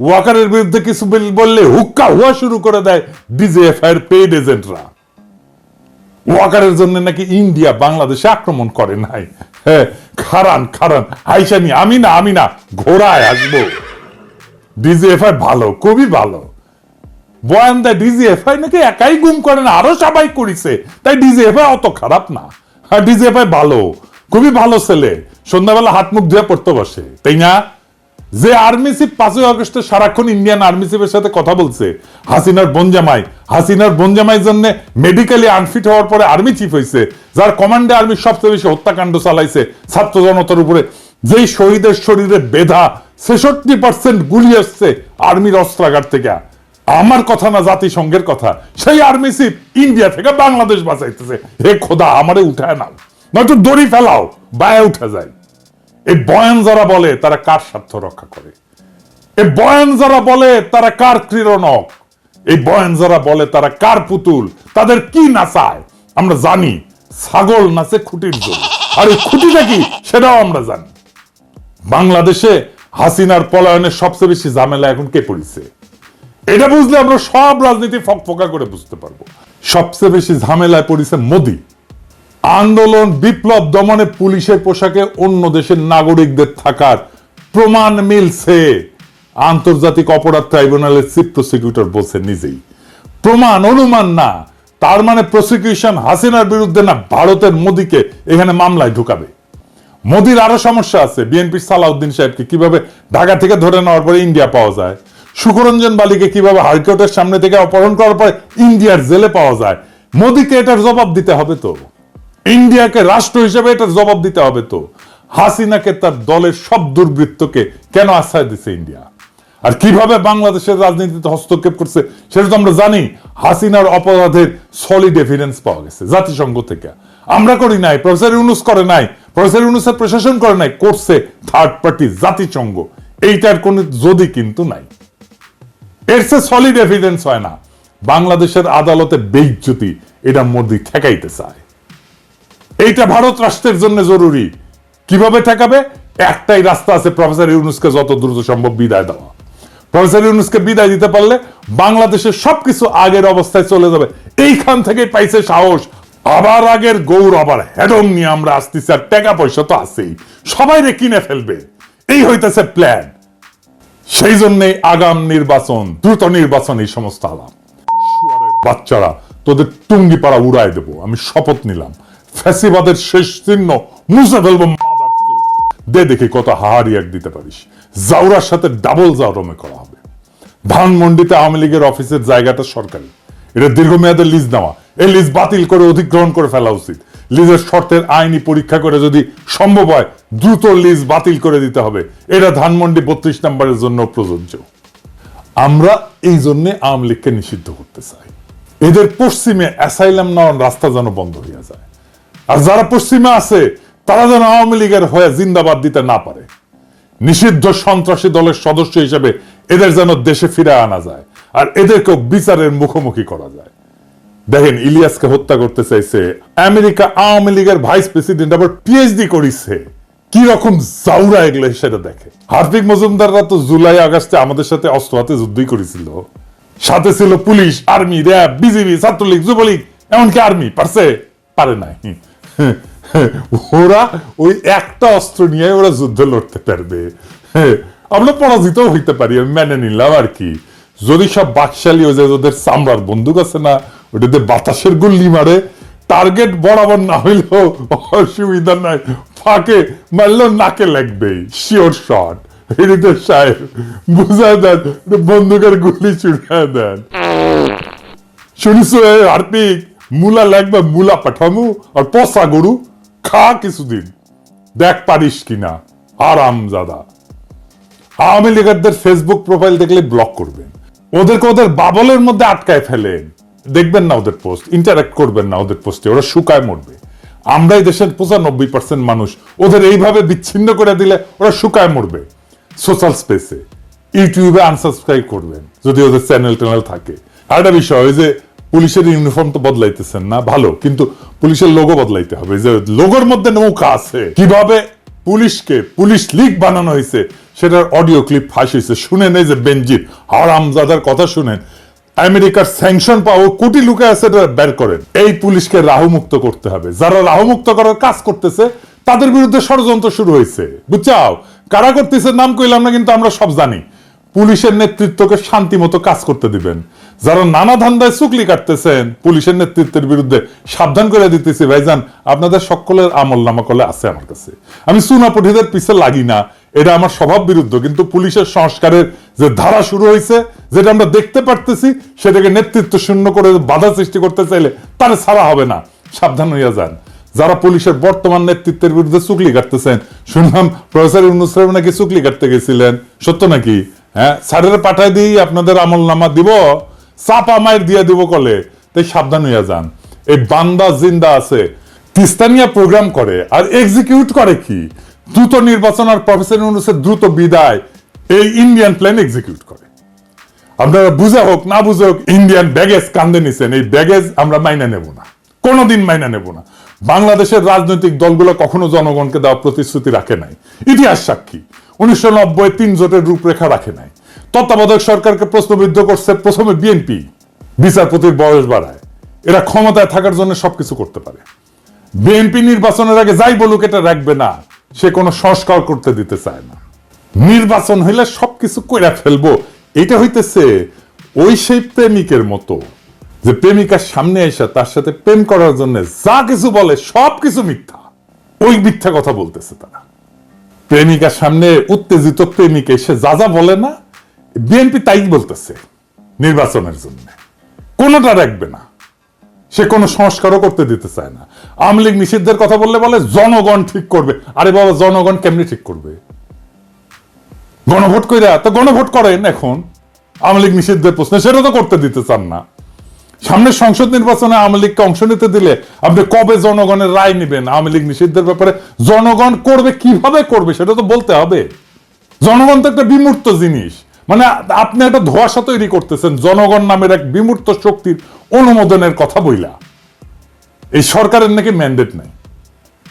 ওয়াকারের বিরুদ্ধে কিছু বল- বললে হুক্কা হুয়া শুরু করে দেয় ডিজিএফআই এর পেড এজেন্টরা ওয়াকারের জন্য নাকি ইন্ডিয়া বাংলাদেশে আক্রমণ করে নাই। হ্যাঁ খারান খারান। হাইসানি আমি না আমি না, ঘোড়ায় আসব। ডিজিএফআই ভালো, খুবই ভালো। বয়ান দেয়, ডিজিএফআই নাকি একাই গুম করে না, আরও সবাই করিছে। তাই ডিজিএফআই অত খারাপ না। হ্যাঁ ডিজিএফআই ভালো, খুবই ভালো ছেলে। সন্ধ্যাবেলা হাত মুখ ধুয়ে পড়তে বসে। তাই না? যে আর্মি চিফ পাঁচই আগস্টে সারাক্ষণ ইন্ডিয়ান আর্মি চিফের সাথে কথা বলছে। হাসিনার বনজামাই হাসিনার বনজামাই জন্য মেডিকেলি আনফিট হওয়ার পরে আর্মি চিফ হয়েছে, যার কমান্ডে আর্মি সবচেয়ে বেশি হত্যাকাণ্ড চালাইছে ছাত্র জনতার উপরে। যেই শহীদের শরীরে বেধা ছেষট্টি পার্সেন্ট গুলি আসছে আর্মির অস্ত্রাগার থেকে। আমার কথা না জাতিসংঘের কথা। সেই আর্মি চিফ ইন্ডিয়া থেকে বাংলাদেশ বাঁচাইতেছে। হে খোদা, আমারে উঠায় নাও, নয়তো দড়ি ফেলাও, বায়ে উঠে যায়। এই বয়ান যারা বলে, তারা কার স্বার্থ রক্ষা করে? এই বয়ান যারা বলে, তারা কার ক্রীড়নক? এই বয়ান যারা বলে, তারা কার পুতুল? তাদের কি নাচায়? আমরা জানি, ছাগল নাচে খুঁটির জন্য। আর এই খুঁটিটা কি? সেটাও আমরা জানি। বাংলাদেশে হাসিনার পলায়নের সবচেয়ে বেশি ঝামেলা এখন কে পড়েছে এটা বুঝলে আমরা সব রাজনীতি ফকফকা করে বুঝতে পারব। সবচেয়ে বেশি ঝামেলায় পড়েছে মোদী। আন্দোলন, বিপ্লব দমনে পুলিশের পোশাকে অন্য দেশের নাগরিকদের থাকার প্রমাণ মিলছে। আন্তর্জাতিক অপরাধ ট্রাইব্যুনালের চিফ প্রসিকিউটর বলছে নিজেই। প্রমাণ, অনুমান না। তার মানে প্রসিকিউশন হাসিনার বিরুদ্ধে না ভারতের মোদীকে এখানে মামলায় ঢুকাবে? মোদির আরও সমস্যা আছে। বিএনপির সালাউদ্দিন সাহেবকে কীভাবে ঢাকা থেকে ধরে নেওয়ার পরে ইন্ডিয়া পাওয়া যায়? সুকরঞ্জন বালিকে কীভাবে হাইকোর্টের সামনে থেকে অপহরণ করার পরে ইন্ডিয়ার জেলে পাওয়া যায়? মোদিকে এটার জবাব দিতে হবে তো। ইন্ডিয়াকে রাষ্ট্র হিসেবে এটার জবাব দিতে হবে তো। হাসিনাকে তার দলের সব দুর্বৃত্তকে কেন আশ্রয় দিছে ইন্ডিয়া? আর কীভাবে বাংলাদেশের রাজনীতিতে হস্তক্ষেপ করছে, সেটা তো আমরা জানি। হাসিনার অপরাধের সলিড এভিডেন্স পাওয়া গেছে জাতিসংঘ থেকে। আমরা করি নাই, প্রফেসর ইউনুস করে নাই, প্রফেসর ইউনুসের প্রশাসন করে নাই, করছে থার্ড পার্টি জাতিসংঘ। এইটার কোনো যদি কিন্তু নাই। এর সে সলিড এভিডেন্স হয় না। বাংলাদেশের আদালতে বেইজ্জতি, এটা মোদি ঠেকাইতে চায়। এইটা ভারত রাষ্ট্রের জন্য জরুরি। কীভাবে ঠেকাবে? একটাই রাস্তা আছে প্রফেসর ইউনুসকে যত দ্রুত সম্ভব বিদায় দেওয়া। প্রফেসর ইউনুসকে বিদায় দিতে পারলে বাংলাদেশের সবকিছু আগের অবস্থায় চলে যাবে। এইখান থেকে পাইছে সাহস। আবার আগের গৌর, আবার হেডম নিয়ে আমরা আসতেছি আর টাকা পয়সা তো আছেই। সবাই রে কিনে ফেলবে। এই হইতেছে প্ল্যান সেই জন্যই আগাম নির্বাচন, দ্রুত নির্বাচন এই সমস্ত আলাম। বাচ্চারা, তোদের টুঙ্গি পাড়া উড়াই দেবো। আমি শপথ নিলাম। ফ্যাসিবাদের শেষ চিহ্ন, মুছে ফেলব দে দেখি কত হাহারি এক দিতে পারিস। জাউরার সাথে ডাবল জাউরমে করা হবে। ধানমন্ডিতে আওয়ামী লীগের অফিসের জায়গাটা সরকারি। এটা দীর্ঘমেয়াদের লিজ নেওয়া এই লিজ বাতিল করে অধিগ্রহণ করে ফেলা উচিত। লিজের শর্তের আইনি পরীক্ষা করে যদি সম্ভব হয়, দ্রুত লিজ বাতিল করে দিতে হবে। এটা ধানমন্ডি বত্রিশ নম্বরের জন্য প্রযোজ্য। আমরা এই জন্য আওয়ামী লীগকে নিষিদ্ধ করতে চাই। এদের পশ্চিমে অ্যাসাইলাম নেওয়ার রাস্তা যেন বন্ধ হয়ে যায়। আর যারা পশ্চিমে আছে, তারা যেন আওয়ামী লীগের হয়ে জিন্দাবাদ দিতে না পারে। নিষিদ্ধ সন্ত্রাসী দলের সদস্য হিসেবে এদের যেন দেশে ফিরে আনা যায়, আর এদেরকেও বিচারের মুখোমুখি করা যায়। দেখেন, ইলিয়াসকে হত্যা করতে চাইছে, আমেরিকা আওয়ামী লীগের ভাইস প্রেসিডেন্ট আবার পিএইচডি করিছে। কি রকম জাউরা এগুলো সেটা দেখে। হার্দিক মজুমদাররা তো জুলাই, আগস্টে আমাদের সাথে অস্ত্র হাতে যুদ্ধই করেছিল। সাথে ছিল police, army, RAB, BGB, Chhatra League, Jubo League, এমনকি আর্মি, পারছে? পারে নাই। ওরা ওই একটা অস্ত্র নিয়ে ওরা যুদ্ধ লড়তে পারবে। আমরা পরাজিত হইতে পারি, আমি মেনে নিলাম আর কি। যদি সব বাকশালী ওই যে ওদের চামড়ার বন্দুক আছে না, ওটাতে বাতাসের গুল্লি মারে, টার্গেট বরাবর না হইলেও অসুবিধা নাই, ফাঁকে মারলেও নাকে লাগবে শিওর শট হৃদয় সাহেব বুঝা দেন, বন্দুকের গুলি ছুড়ে দেন। শুনিস হার্দিক? মুলা লাগবে, মুলা পাঠামু আর পচা গরু খা কিছুদিন। দেখ পারিস কিনা আরাম জাদা আওয়ামী লীগারদের ফেসবুক প্রোফাইল দেখলে ব্লক করবেন। ওদেরকে ওদের বাবলের মধ্যে আটকায় ফেলেন। দেখবেন না ওদের পোস্ট ইন্টারাক্ট করবেন না ওদের পোস্টে ওরা শুকায় মরবে। আমরাই দেশের পঁচানব্বই পার্সেন্ট মানুষ, ওদের এইভাবে বিচ্ছিন্ন করে দিলে ওরা শুকায় মরবে। সোশ্যাল স্পেসে ইউটিউবে আনসাবস্ক্রাইব করবেন, যদি ওদের চ্যানেল ট্যানেল থাকে। আর একটা বিষয়, ওই যে পুলিশের ইউনিফর্ম তো বদলাইতেছেন না, ভালো, কিন্তু পুলিশের লোগো বদলাইতে হবে। যে লোগোর মধ্যে নৌকা আছে, কীভাবে পুলিশকে পুলিশ লীগ বানানো হয়েছে, সেটার অডিও ক্লিপ ফাঁস হয়েছে। শুনেন এই যে বেনজির, হারামজাদার কথা শুনেন। আমেরিকার স্যাংশন পাওয়া কোটি লোকে আছে, এটা বের করেন। এই পুলিশকে রাহুমুক্ত করতে হবে। যারা রাহুমুক্ত করার কাজ করতেছে, তাদের বিরুদ্ধে ষড়যন্ত্র শুরু হয়েছে। বুঝছাও? কারা করতেছে, নাম কইলাম না, কিন্তু আমরা সব জানি। পুলিশের নেতৃত্বকে শান্তি মতো কাজ করতে দিবেন। যারা নানা ধান্দায় চুকলি কাটতেছেন, পুলিশের নেতৃত্বের বিরুদ্ধে সাবধান করে দিতেছি। ভাইজান, আপনাদের সকলের আমল নামা করলে আছে আমার কাছে। আমি সুনাপঠিদের পিছে লাগি না, এটা আমার স্বভাব বিরুদ্ধ, কিন্তু পুলিশের সংস্কারের যে ধারা শুরু হয়েছে, যেটা আমরা দেখতে পারতেছি, সেটাকে নেতৃত্ব শূন্য করে বাধা সৃষ্টি করতে চাইলে তার ছাড়া হবে না। সাবধান হইয়া যান। যারা পুলিশের বর্তমান নেতৃত্বের বিরুদ্ধে চুকলি কাটতেছেন, শুনলাম প্রফেসর ইউনুস নাকি চুকলি কাটতে গেছিলেন, সত্য নাকি? হ্যাঁ স্যারের পাঠায় দিই, আপনাদের আমল নামা দিব। চাপা মায়ের দিয়ে দিব কলে তাই সাবধান হইয়া যান। এই বান্দা জিন্দা আছে তিস্তানিয়া প্রোগ্রাম করে আর এক্সিকিউট করে কি? দ্রুত নির্বাচন আর প্রফেসর ইউনুসের দ্রুত বিদায়, এই ইন্ডিয়ান প্ল্যান এক্সিকিউট করে। আপনারা বুঝে হোক, না বুঝে হোক ইন্ডিয়ান ব্যাগেজ কান্দে নিছেন। এই ব্যাগেজ আমরা মাইনা নেব না। কোনোদিন মাইনা নেব না। বাংলাদেশের রাজনৈতিক দলগুলো কখনো জনগণকে দেওয়া প্রতিশ্রুতি রাখে নাই। ইতিহাস সাক্ষী। উনিশশো নব্বই তিন জোটের রূপরেখা রাখে নাই। তত্ত্বাবধায়ক সরকারকে প্রশ্নবিদ্ধ করছে প্রথমে বিএনপি, বিচারপতির বয়স বাড়ায়। এরা ক্ষমতায় থাকার জন্য সবকিছু করতে পারে। বিএনপি নির্বাচনের আগে যাই বলুক, এটা রাখবে না। সে কোনো সংস্কার করতে দিতে চায় না। নির্বাচন হইলে সবকিছু কইরা ফেলব। এটা হইতেছে ওই সেই প্রেমিকের মতো, যে প্রেমিকার সামনে এসে তার সাথে প্রেম করার জন্য যা কিছু বলে সব কিছু মিথ্যা। ওই মিথ্যা কথা বলতেছে তারা। প্রেমিকার সামনে উত্তেজিত প্রেমিক এসে যা যা বলে না বিএনপি তাই বলতেছে নির্বাচনের জন্য। কোনোটা রাখবে না। সে কোনো সংস্কারও করতে দিতে চায় না। আওয়ামী লীগ নিষিদ্ধের কথা বললে বলে জনগণ ঠিক করবে। আরে বাবা, জনগণ কেমনি ঠিক করবে? গণভোট কইরা তো গণভোট করেন এখন। আওয়ামী লীগ নিষিদ্ধের প্রশ্ন সেটা তো করতে দিতে চান না। সামনে সংসদ নির্বাচনে আওয়ামী লীগকে অংশ নিতে দিলে আপনি কবে জনগণের রায় নেবেন? আওয়ামী লীগ নিষিদ্ধের ব্যাপারে জনগণ করবে, কীভাবে করবে সেটা তো বলতে হবে। জনগণ তো একটা বিমূর্ত জিনিস। মানে আপনি একটা ধোয়াশা তৈরি করতেছেন, জনগণ নামের এক বিমূর্ত শক্তির অনুমোদনের কথা বইলা। এই সরকারের নাকি ম্যান্ডেট নাই।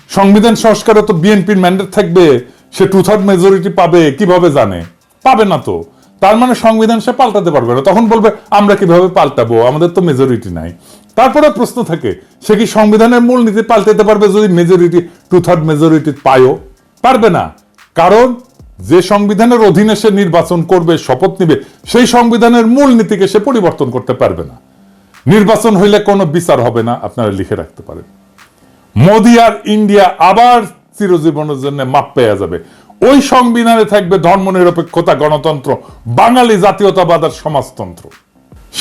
সংবিধান সংস্কারে তো বিএনপির ম্যান্ডেট থাকবে, সে টু থার্ড মেজরিটি পাবে, কীভাবে জানে? পাবে না তো। তার মানে সংবিধান সে পাল্টাতে পারবে না। তখন বলবে, আমরা কীভাবে পাল্টাবো? আমাদের তো মেজরিটি নাই। তারপরে প্রশ্ন থাকে, সে কি সংবিধানের মূলনীতি পাল্টাতে পারবে যদি মেজরিটি টু থার্ড মেজরিটি পায়ও? পারবে না। কারণ যে সংবিধানের অধীনে সে নির্বাচন করবে, শপথ নিবে, সেই সংবিধানের মূল নীতিকে সে পরিবর্তন করতে পারবে না। নির্বাচন হইলে কোনো বিচার হবে না, আপনারা লিখে রাখতে পারেন। মোদি আর ইন্ডিয়া আবার চিরজীবনের জন্য মাপ পেয়ে যাবে। ওই সংবিধানে থাকবে ধর্মনিরপেক্ষতা, গণতন্ত্র, বাঙালি জাতীয়তাবাদ আর সমাজতন্ত্র।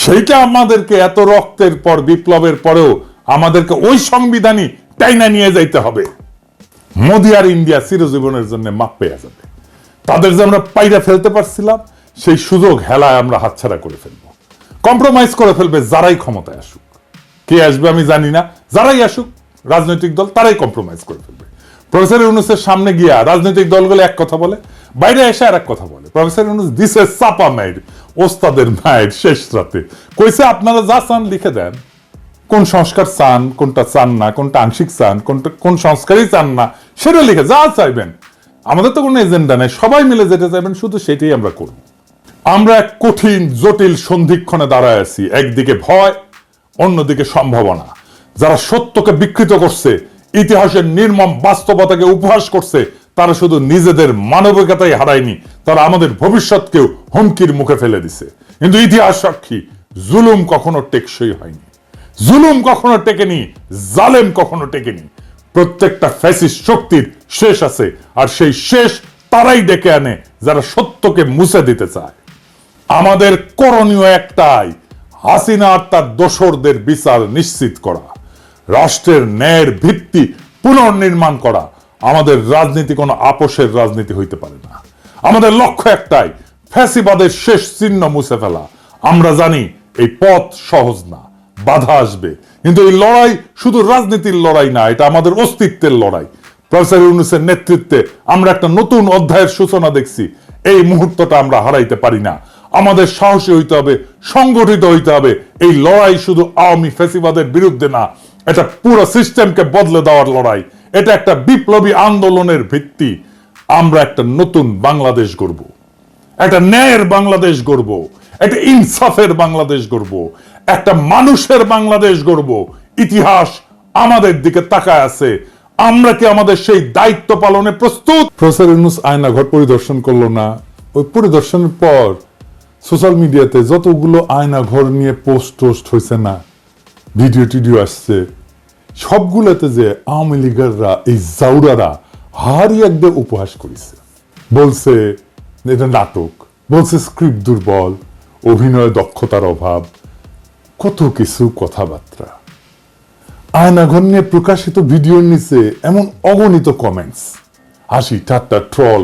সেইটা আমাদেরকে এত রক্তের পর, বিপ্লবের পরেও আমাদেরকে ওই সংবিধানই টাইনা নিয়ে যাইতে হবে। মোদি আর ইন্ডিয়া চিরজীবনের জন্য মাপ পেয়ে যাবে। তাদের যে আমরা পাইরা ফেলতে পারছিলাম, সেই সুযোগ হেলায় আমরা হাতছাড়া করে ফেলব। কম্প্রোমাইজ করে ফেলবে যারাই ক্ষমতায় আসুক। কে আসবে আমি জানি না। যারাই আসুক, রাজনৈতিক দল তারাই কম্প্রোমাইজ করে ফেলবে। প্রফেসর ইউনুসের সামনে গিয়া রাজনৈতিক দলগুলো এক কথা বলে, বাইরে এসে আর এক কথা বলে। প্রফেসর ইউনুস দিছে চাপা মায়ের ওস্তাদের মায়ের শেষ রাতে। কইছে, আপনারা যা চান লিখে দেন। কোন সংস্কার চান, কোনটা চান না, কোনটা আংশিক চান, কোনটা, কোন সংস্কারই চান না, সেটা লিখে যা চাইবেন আমাদের তো কোনো এজেন্ডা নেই, সবাই মিলে যেটা চাইবেন শুধু সেটাই আমরা করব। আমরা এক কঠিন, জটিল সন্ধিক্ষণে দাঁড়ায় আছি, একদিকে ভয়, অন্যদিকে সম্ভাবনা। যারা সত্যকে বিকৃত করছে, ইতিহাসের নির্মম বাস্তবতাকে উপহাস করছে, তারা শুধু নিজেদের মানবিকতাই হারায়নি, তারা আমাদের ভবিষ্যৎকেও হুমকির মুখে ফেলে দিছে। কিন্তু ইতিহাস সাক্ষী, জুলুম কখনো টেকসই হয়নি। জুলুম কখনো টেকেনি, জালেম কখনো টেকেনি। প্রত্যেকটা ফ্যাসিস্ট শক্তির শেষ আছে। আর সেই শেষ তারাই ডেকে আনে যারা সত্যকে মুছে দিতে চায়। আমাদের করণীয় একটাই হাসিনা আর তার দোসরদের বিচার নিশ্চিত করা। রাষ্ট্রের ন্যায়ের ভিত্তি পুনর্নির্মাণ করা। আমাদের রাজনীতি কোনো আপোষের রাজনীতি হইতে পারে না। আমাদের লক্ষ্য একটাই, ফ্যাসিবাদের শেষ চিহ্ন মুছে ফেলা। আমরা জানি এই পথ সহজ না, বাধা আসবে। কিন্তু এই লড়াই শুধু রাজনীতির লড়াই না, এটা আমাদের অস্তিত্বের লড়াই। প্রফেসর ইউনুসের নেতৃত্বে আমরা একটা নতুন অধ্যায়ের সূচনা দেখছি। এই মুহূর্তটা আমরা হারাইতে পারি না। আমাদের সাহসী হইতে হবে, সংগঠিত হইতে হবে। এই লড়াই শুধু আওয়ামী ফেসিবাদের বিরুদ্ধে না, এটা পুরো সিস্টেমকে বদলে দেওয়ার লড়াই। এটা একটা বিপ্লবী আন্দোলনের ভিত্তি। আমরা একটা নতুন বাংলাদেশ গড়ব। একটা ন্যায়ের বাংলাদেশ গড়ব। একটা ইনসাফের বাংলাদেশ গড়ব। একটা মানুষের বাংলাদেশ গড়ব। ইতিহাস আমাদের দিকে তাকায় আছে। আমরা কি আমাদের সেই দায়িত্ব পালনে প্রস্তুত? প্রফেসর ইউনুস আয়নাঘর পরিদর্শন করল না। ওই পরিদর্শনের পর সোশ্যাল মিডিয়াতে যতগুলো আয়নাঘর নিয়ে পোস্ট টোস্ট হয়েছে না, ভিডিও টিডিও আসছে, সবগুলোতে যে আওয়ামী লীগাররা, এই জাউরারা হারি একদম উপহাস করেছে। বলছে, এটা নাটক, বলছে স্ক্রিপ্ট দুর্বল, অভিনয় দক্ষতার অভাব, কত কিছু কথাবার্তা। আয়নাঘর নিয়ে প্রকাশিত ভিডিওর নিচে এমন অগণিত কমেন্টস হাসি, ঠাট্টা ট্রল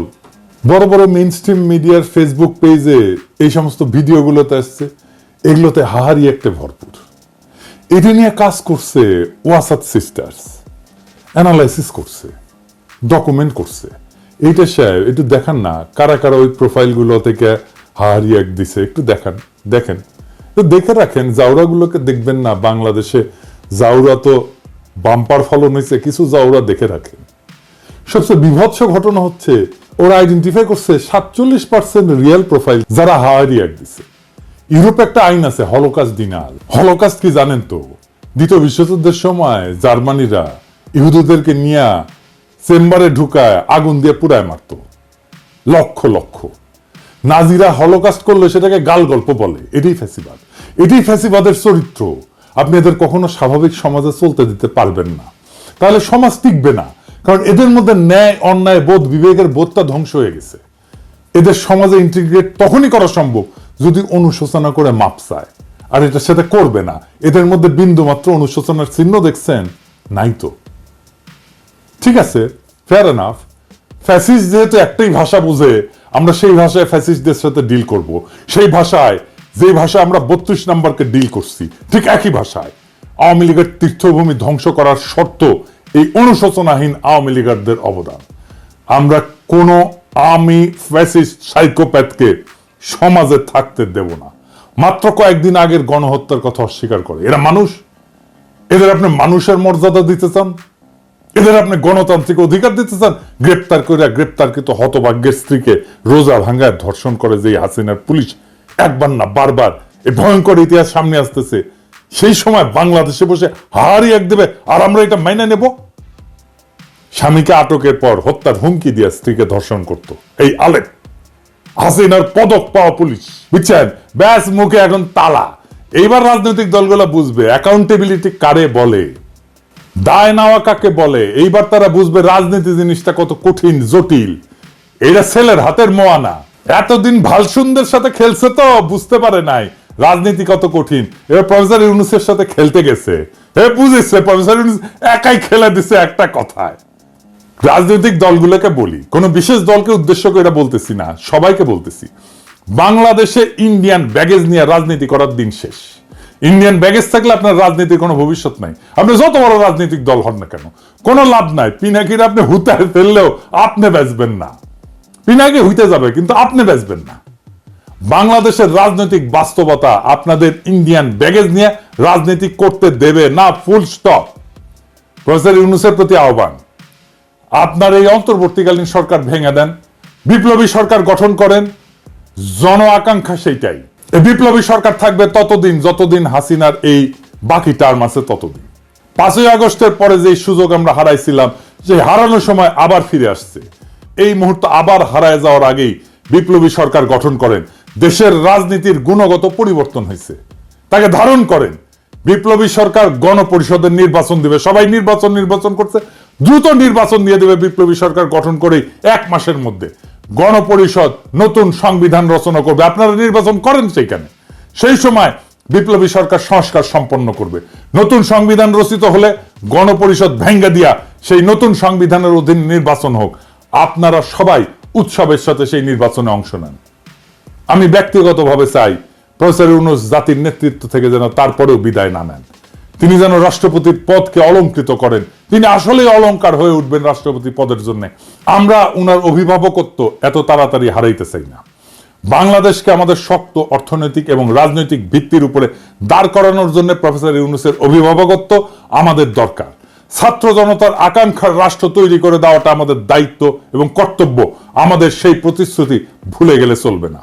বড় বড় মেইন স্ট্রিম মিডিয়ার ফেসবুক পেজে এই সমস্ত ভিডিওগুলোতে আসছে, এগুলোতে হাহারি একটা ভরপুর। এটা নিয়ে কাজ করছে ওয়াসাদ সিস্টার্স অ্যানালাইসিস করছে ডকুমেন্ট করছে। এইটা সাহেব একটু দেখান না, কারা কারা ওই প্রোফাইলগুলো থেকে হাহারি এক দিছে, একটু দেখান, দেখেন। তো দেখে রাখেন জাউরাগুলোকে দেখবেন না, বাংলাদেশে জাউরা তো বাম্পার ফলন হয়েছে, কিছু জাউরা দেখে রাখেন। সবচেয়ে বিভৎস ঘটনা হচ্ছে, ওরা আইডেন্টিফাই করছে সাতচল্লিশ পার্সেন্ট রিয়েল প্রোফাইল যারা হাওয়ারি এক দিছে। ইউরোপে একটা আইন আছে হলোকাস্ট দিনাল হলোকাস্ট কি জানেন তো? দ্বিতীয় বিশ্বযুদ্ধের সময় জার্মানিরা ইহুদুদেরকে নিয়ে চেম্বারে ঢুকায় আগুন দিয়ে পুরায় মারত। লক্ষ লক্ষ। নাজিরা হলোকাস্ট করলে সেটাকে গাল গল্প বলে। এটাই ফ্যাসিবাদ। এটাই ফ্যাসিবাদের চরিত্র। আপনি এদের কখনো স্বাভাবিক সমাজে চলতে দিতে পারবেন না। তাহলে সমাজ টিকবে না। কারণ এদের মধ্যে ন্যায়, অন্যায়, বোধ, বিবেকের বোধটা ধ্বংস হয়ে গেছে। এদের সমাজে ইন্টিগ্রেট তখনই করা সম্ভব যদি অনুশোচনা করে মাপ চায়। আর এটা সেটা করবে না। এদের মধ্যে বিন্দু মাত্র অনুশোচনার চিহ্ন দেখছেন নাই তো। ঠিক আছে ফেয়ার এনাফ ফ্যাসিস্ট যেহেতু একটাই ভাষা বুঝে, আমরা সেই ভাষায় ফ্যাসিস্টদের সাথে ডিল করব। সেই ভাষায় যে ভাষায় আমরা বত্রিশ নাম্বারকে ডিল করছি, ঠিক একই ভাষায়, আওয়ামী লীগের তীর্থভূমি ধ্বংস করার শর্ত এই অনুশোচনাহীন আওয়ামী লীগারদের অবদান। আমরা কোন আমি ফ্যাসিস্ট সাইকোপ্যাথকে সমাজে থাকতে দেব না। মাত্র কয়েকদিন আগের গণহত্যার কথা অস্বীকার করে। এরা মানুষ? এদের আপনি মানুষের মর্যাদা দিতে চান? এদের আপনি গণতান্ত্রিক অধিকার দিতে চান? গ্রেপ্তার করে গ্রেপ্তারকৃত হতভাগ্যের স্ত্রীকে রোজা ভাঙ্গায় ধর্ষণ করে যে হাসিনার পুলিশ একবার না, বারবার। এই ভয়ঙ্কর ইতিহাস সামনে আসতেছে। সেই সময় বাংলাদেশে বসে হারি এক দেবে, আর আমরা এটা মাইনে নেব। স্বামীকে আটকের পর হত্যার হুমকি দিয়ে স্ত্রীকে ধর্ষণ করত। এই আলেপ হাসিনার পদক পাওয়া পুলিশ, বুঝছেন? ব্যাস, মুখে এখন তালা। এইবার রাজনৈতিক দলগুলো বুঝবে অ্যাকাউন্টেবিলিটি কারে বলে? দায় নেওয়া কাকে বলে? এইবার তারা বুঝবে রাজনীতি জিনিসটা কত কঠিন, জটিল। এটা ছেলের হাতের মোয়ানা। এতদিন ভালসুন্দের সাথে খেলছে তো, বুঝতে পারে নাই। রাজনীতি কত কঠিন। এবার প্রফেসর ইউনুসের সাথে খেলতে গেছে। এ, বুঝেছে, প্রফেসর ইউনুস একাই খেলে দিছে একটা কথায়। রাজনৈতিক দলগুলোকে বলি, কোনো বিশেষ দলকে উদ্দেশ্য করে এটা বলতেছি না, সবাইকে বলতেছি। বাংলাদেশে ইন্ডিয়ান ব্যাগেজ নিয়ে রাজনীতি করার দিন শেষ। ইন্ডিয়ান ব্যাগেজ থাকলে আপনার রাজনীতির কোনো ভবিষ্যৎ নাই। আপনি যত বড় রাজনৈতিক দল হন না কেন, কোনো লাভ নাই। পিনাকির আপনি হুতায় ফেললেও আপনি বেচবেন না। পিনাকি হইতে যাবে, কিন্তু আপনি বেচবেন না। বাংলাদেশের রাজনৈতিক বাস্তবতা আপনাদের ইন্ডিয়ান ব্যাগেজ নিয়ে রাজনীতি করতে দেবে না ফুল স্টপ প্রফেসর ইউনুসের প্রতি আহ্বান। আপনার এই অন্তর্বর্তীকালীন সরকার ভেঙে দেন, বিপ্লবী সরকার গঠন করেন, জন আকাঙ্ক্ষা সেইটাই। বিপ্লবী সরকার থাকবে ততদিন, যতদিন হাসিনার এই বাকি টার্ম আছে ততদিন। পাঁচই আগস্টের পরে যে সুযোগ আমরা হারাইছিলাম যে হারানোর সময় আবার ফিরে আসছে। এই মুহূর্তে আবার হারায় যাওয়ার আগেই বিপ্লবী সরকার গঠন করেন। দেশের রাজনীতির গুণগত পরিবর্তন হয়েছে। তাকে ধারণ করেন। বিপ্লবী সরকার গণপরিষদের নির্বাচন দিবে। সবাই নির্বাচন নির্বাচন করছে। দ্রুত নির্বাচন দিয়ে দেবে বিপ্লবী সরকার গঠন করে এক মাসের মধ্যে। গণপরিষদ নতুন সংবিধান রচনা করবে। আপনারা নির্বাচন করেন সেইখানে। সেই সময় বিপ্লবী সরকার সংস্কার সম্পন্ন করবে। নতুন সংবিধান রচিত হলে গণপরিষদ ভেঙ্গে দিয়া সেই নতুন সংবিধানের অধীন নির্বাচন হোক। আপনারা সবাই উৎসবের সাথে সেই নির্বাচনে অংশ নেন। আমি ব্যক্তিগতভাবে চাই প্রফেসর ইউনুস জাতির নেতৃত্ব থেকে যেন তারপরেও বিদায় না নেন। তিনি যেন রাষ্ট্রপতির পদকে অলঙ্কৃত করেন। তিনি আসলেই অলংকার হয়ে উঠবেন রাষ্ট্রপতি পদের জন্য। আমরা উনার অভিভাবকত্ব এত তাড়াতাড়ি হারাইতে চাই না। বাংলাদেশকে আমাদের শক্ত অর্থনৈতিক এবং রাজনৈতিক ভিত্তির উপরে দাঁড় করানোর জন্য প্রফেসর ইউনুসের অভিভাবকত্ব আমাদের দরকার। ছাত্র জনতার আকাঙ্ক্ষার রাষ্ট্র তৈরি করে দেওয়াটা আমাদের দায়িত্ব এবং কর্তব্য। আমাদের সেই প্রতিশ্রুতি ভুলে গেলে চলবে না।